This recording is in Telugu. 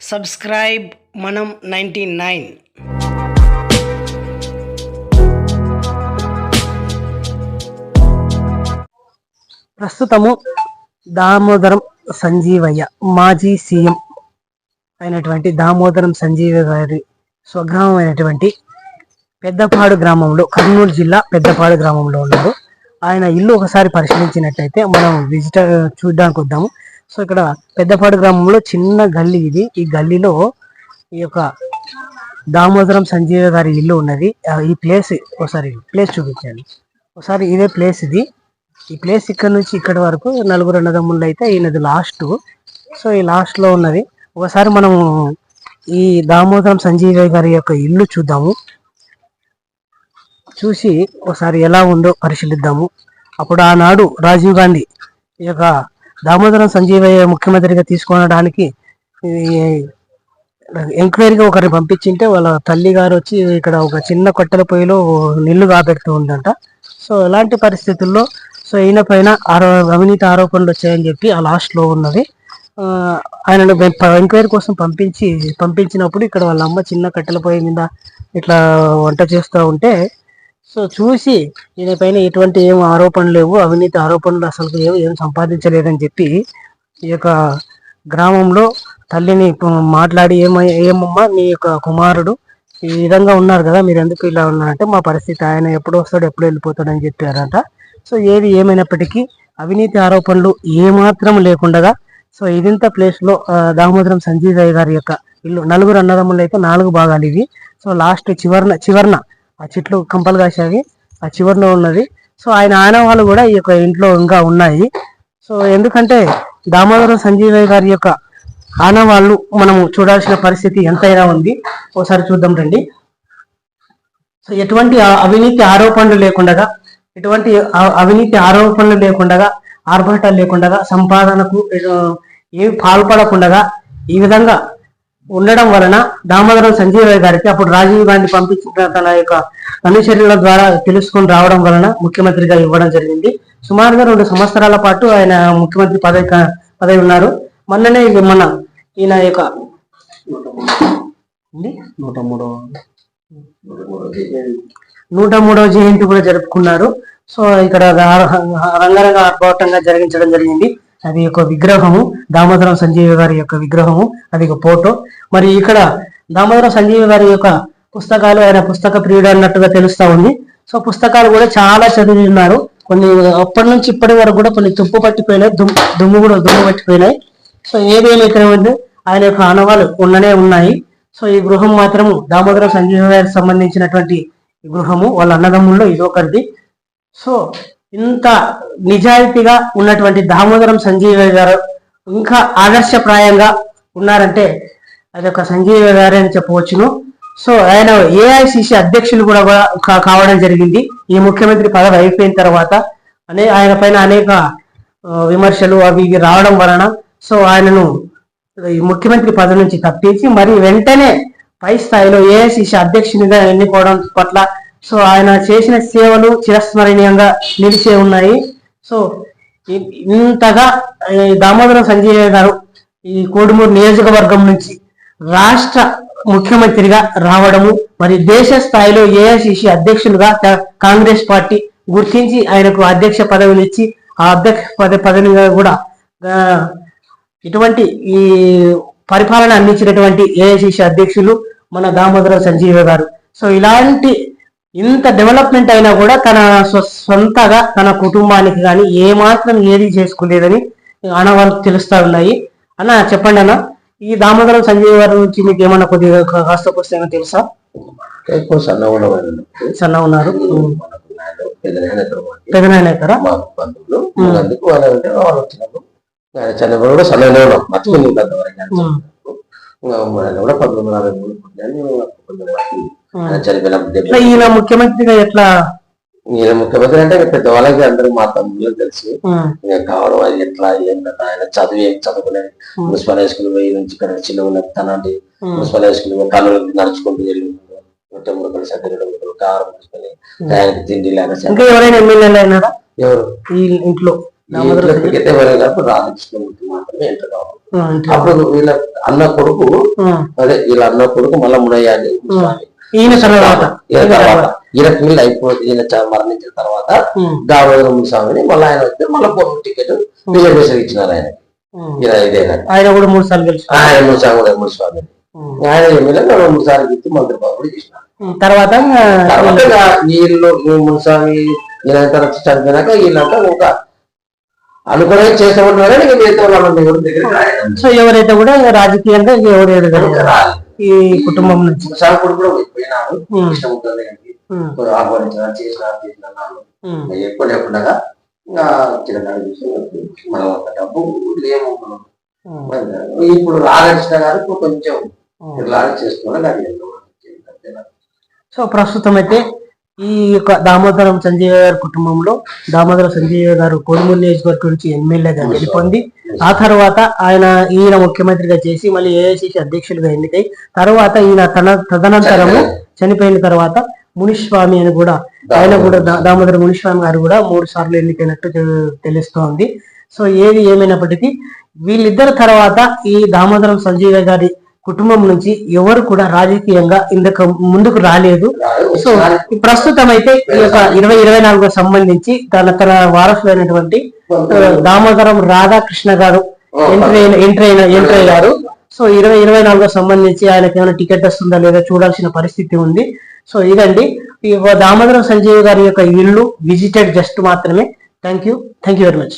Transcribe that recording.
సబ్స్క్రైబ్ మనం నైంటీ నైన్. ప్రస్తుతము దామోదరం సంజీవయ్య మాజీ సీఎం అయినటువంటి దామోదరం సంజీవ గారి స్వగ్రామం అయినటువంటి పెద్దపాడు గ్రామంలో కర్నూలు జిల్లా పెద్దపాడు గ్రామంలో ఉన్నారు ఆయన ఇల్లు ఒకసారి పరిశీలించినట్టయితే మనం విజిటర్ చూడడానికి వద్దాము. సో ఇక్కడ పెద్దపాడు గ్రామంలో చిన్న గల్లీ ఇది. ఈ గల్లీలో ఈ యొక్క దామోదరం సంజీవ గారి ఇల్లు ఉన్నది. ఈ ప్లేస్ ఒకసారి ప్లేస్ చూపించండి. ఒకసారి ఇదే ప్లేస్ ఇది. ఈ ప్లేస్ ఇక్కడ నుంచి ఇక్కడ వరకు నలుగురు అన్నదమ్ముళ్ళు అయితే ఈయనది లాస్ట్. సో ఈ లాస్ట్లో ఉన్నది. ఒకసారి మనము ఈ దామోదరం సంజీవ గారి యొక్క ఇల్లు చూద్దాము. చూసి ఒకసారి ఎలా ఉందో పరిశీలిద్దాము. అప్పుడు ఆనాడు రాజీవ్ గాంధీ ఈ యొక్క దామోదరం సంజీవయ్య ముఖ్యమంత్రిగా తీసుకొనడానికి ఎంక్వైరీగా ఒకరిని పంపించింటే వాళ్ళ తల్లి గారు వచ్చి ఇక్కడ ఒక చిన్న కట్టెల పొయ్యిలో నిల్లు కాబెడుతూ ఉందంట. సో ఇలాంటి పరిస్థితుల్లో సో ఈయన పైన ఆరో అవినీతి ఆరోపణలు వచ్చాయని చెప్పి ఆ లాస్ట్లో ఉన్నది. ఆయనను ఎంక్వైరీ కోసం పంపించి పంపించినప్పుడు ఇక్కడ వాళ్ళ అమ్మ చిన్న కట్టెల పొయ్యి మీద ఇట్లా వంట చేస్తూ ఉంటే సో చూసి ఈయన పైన ఎటువంటి ఏం ఆరోపణలు లేవు అవినీతి ఆరోపణలు అసలు ఏం ఏం సంపాదించలేదని చెప్పి ఈ యొక్క గ్రామంలో తల్లిని మాట్లాడి ఏమ ఏమమ్మా మీ యొక్క కుమారుడు ఈ విధంగా ఉన్నారు కదా మీరు ఎందుకు ఇలా ఉన్నారంటే మా పరిస్థితి ఆయన ఎప్పుడు వస్తాడు ఎప్పుడు వెళ్ళిపోతాడని చెప్పారంట. సో ఏది ఏమైనప్పటికీ అవినీతి ఆరోపణలు ఏమాత్రం లేకుండగా సో ఇదింత ప్లేస్లో దామోదరం సంజీవ్ రాయ్ గారి యొక్క ఇల్లు నలుగురు అన్నదమ్ములు అయితే నాలుగు భాగాలు ఇవి. సో లాస్ట్ చివరన చివరన ఆ చెట్లు కంపలు కాసేవి ఆ చివరిలో ఉన్నది. సో ఆయన ఆనవాళ్ళు కూడా ఈ యొక్క ఇంట్లో ఇంకా ఉన్నాయి. సో ఎందుకంటే దామోదరం సంజీవయ్య గారి యొక్క ఆనవాళ్ళు మనము చూడాల్సిన పరిస్థితి ఎంతైనా ఉంది. ఒకసారి చూద్దాం రండి. సో ఎటువంటి అవినీతి ఆరోపణలు లేకుండా ఎటువంటి అవినీతి ఆరోపణలు లేకుండా ఆర్భటాలు లేకుండా సంపాదనకు ఏమి పాల్పడకుండా ఈ విధంగా ఉండడం వలన దామోదరం సంజీవయ్య గారికి అప్పుడు రాజీవ్ గాంధీ పంపించిన తన యొక్క అనుచరుల ద్వారా తెలుసుకొని రావడం వలన ముఖ్యమంత్రిగా ఇవ్వడం జరిగింది. సుమారుగా రెండు సంవత్సరాల పాటు ఆయన ముఖ్యమంత్రి పదవి పదవి ఉన్నారు. మొన్ననే మన ఈయన యొక్క? నూట మూడో నూట మూడవ జయంతి కూడా జరుపుకున్నారు. సో ఇక్కడ రంగరంగ ఆర్భాటంగా జరిగించడం జరిగింది. అది ఒక విగ్రహము దామోదరం సంజీవ గారి యొక్క విగ్రహము అది ఒక ఫోటో. మరి ఇక్కడ దామోదరం సంజీవ గారి యొక్క పుస్తకాలు ఆయన పుస్తక ప్రియుడు అన్నట్టుగా తెలుస్తా ఉంది. సో పుస్తకాలు కూడా చాలా చదివి ఉన్నారు కొన్ని అప్పటి నుంచి ఇప్పటి వరకు కూడా కొన్ని తుప్పు పట్టిపోయినాయి. దుమ్ము దుమ్ము కూడా దుమ్ము పట్టిపోయినాయి. సో ఏదేమైతే ఉంది? ఆయన యొక్క ఆనవాలు ఉన్ననే ఉన్నాయి. సో ఈ గృహం మాత్రము దామోదరం సంజీవ గారికి సంబంధించినటువంటి గృహము. వాళ్ళ అన్నదమ్ముల్లో ఒకరిది సో ఇంత నిజాయితీగా ఉన్నటువంటి దామోదరం సంజీవయ్య గారు ఇంకా ఆదర్శప్రాయంగా ఉన్నారంటే అది ఒక సంజీవ గారే అని చెప్పవచ్చును. సో ఆయన ఏఐసిసి అధ్యక్షులు కూడా కా- కావడం జరిగింది. ఈ ముఖ్యమంత్రి పదవి అయిపోయిన తర్వాత అనే ఆయన పైన అనేక విమర్శలు అవి ఇవి రావడం వలన సో ఆయనను ఈ ముఖ్యమంత్రి పదవి నుంచి తప్పించి మరి వెంటనే పై స్థాయిలో ఏఐసిసి అధ్యక్షునిగా ఎన్నుకోవడం పట్ల సో ఆయన చేసిన సేవలు చిరస్మరణీయంగా నిలిచే ఉన్నాయి. సో ఇంతగా ఈ దామోదరం సంజయ్ గారు ఈ కోడుమూరు నియోజకవర్గం నుంచి రాష్ట్ర ముఖ్యమంత్రిగా రావడము మరి దేశ స్థాయిలో ఏఐసిసి అధ్యక్షులుగా కాంగ్రెస్ పార్టీ గుర్తించి ఆయనకు అధ్యక్ష పదవినిచ్చి ఆ అధ్యక్ష పద పదవిగా కూడా ఇటువంటి ఈ పరిపాలన అందించినటువంటి ఏఐసిసి అధ్యక్షులు మన దామోదర సంజీవ గారు. సో ఇలాంటి ఇంత డెవలప్మెంట్ అయినా కూడా తన సొంతగా తన కుటుంబానికి కానీ ఏమాత్రం ఏది చేసుకోలేదని ఆనవాళ్ళు తెలుస్తా ఉన్నాయి. అన్న చెప్పండి అన్న. ఈ దామోదరం సంజీవ్ గారి నుంచి మీకు ఏమన్నా కొద్దిగా కాస్త పుస్తకం తెలుసా? ఎక్కువ సన్న ఉన్నారు. పెదనాయన బంధువులు. అందుకు వాళ్ళు వాళ్ళు వచ్చినప్పుడు ఆయన చనిపోయి కూడా కూడా పంతొమ్మిది మూడు పుట్టాను. చనిపోయినప్పుడు ఈయన ముఖ్యమంత్రిగా ఎట్లా? ఈయన ముఖ్యమంత్రి అంటే పెద్దవాళ్ళకి అందరూ మా తమ్ముళ్ళు తెలుసు. కావడం అది ఎట్లా ఏం కదా ఆయన చదివి ఏం చదువుకునేది మున్సిపల్ హై స్కూల్ పోయి నుంచి ఇక్కడ చిన్న ఉన్న తనండి మున్సిపల్ హై స్కూల్ కళ్ళు నడుచుకుంటూ వెళ్ళి నూట మూడు కలిసి కారం తీసుకొని ఆయనకి తిండి లేక ఇంకా ఎవరైనా ఎమ్మెల్యేలు అయినారా? ఎవరు? ఇంట్లో మాత్రమే ఎంటర్ కావాలి. అప్పుడు వీళ్ళ అన్న కొడుకు అదే వీళ్ళ అన్న కొడుకు మళ్ళా మునయ్యాలి ఈయన తర్వాత. ఈయన తర్వాత. ఈయన పిల్లలు అయిపోయి ఈయన మరణించిన తర్వాత దామోదర స్వామిని మళ్ళీ ఆయన వస్తే మళ్ళీ టికెట్ రిజర్వేషన్ ఇచ్చినారు ఆయన. ఆయన కూడా మూడు సార్లు ఆయన ముసాము స్వామి ఆయన ఎమ్మెల్యే మూడు సార్లు ఇచ్చి మంత్రి బాబు చేసినారు. తర్వాత తర్వాత వీళ్ళు ఈ మున్స్వామి ఈయన తర్వాత చనిపోయినాక వీళ్ళంతా ఒక అనుకునే రాయడం సో ఎవరైతే కూడా రాజకీయంగా ఎవరు. ఈ కుటుంబం నుంచి. కొడుకు కూడా కృష్ణముద్ర దగ్గరికి ఉమ్, ఆహ్వానించిన చేసిన చేసిన ఎక్కువ లేకుండా చిన్ననాడు చూసి మనం ఒక డబ్బు లేము మనం ఇప్పుడు రాకృష్ణ గారు ఇప్పుడు కొంచెం అది ఎంతో సో ప్రస్తుతం అయితే ఈ యొక్క దామోదరం సంజయ్ గారి కుటుంబంలో దామోదరం సంజయ్ గారు కోడుమూరు నియోజకవర్గం నుంచి ఎమ్మెల్యేగా గెలుపొంది. ఆ తర్వాత ఆయన ఈయన ముఖ్యమంత్రిగా చేసి మళ్ళీ ఏఐసిసి అధ్యక్షులుగా ఎన్నికై తర్వాత ఈయన తన తదనంతరము చనిపోయిన తర్వాత మునిస్వామి అని కూడా ఆయన కూడా దామోదర మునిస్వామి గారు కూడా మూడు సార్లు ఎన్నికైనట్టు తెలుస్తోంది. సో ఏది ఏమైనప్పటికీ వీళ్ళిద్దరి తర్వాత ఈ దామోదరం సంజీవ గారి కుటుంబం నుంచి ఎవరు కూడా రాజకీయంగా ఇందుకు ముందుకు రాలేదు. సో ప్రస్తుతం అయితే ఈ యొక్క ఇరవై ఇరవై నాలుగు సంబంధించి తన తన వారసులైనటువంటి దామోదరం రాధాకృష్ణ గారు ఎంట్రీ అయిన ఎంట్రీ అయిన ఎంట్రీ అయ్యారు. సో ఇరవై ఇరవై నాలుగు సంబంధించి ఆయనకి ఏమైనా టికెట్ వస్తుందా లేదా చూడాల్సిన పరిస్థితి ఉంది. సో ఇదండి. దామోదరం సంజీవ్ గారి యొక్క ఇల్లు విజిటెడ్ జస్ట్ మాత్రమే. Thank you. Thank you very much.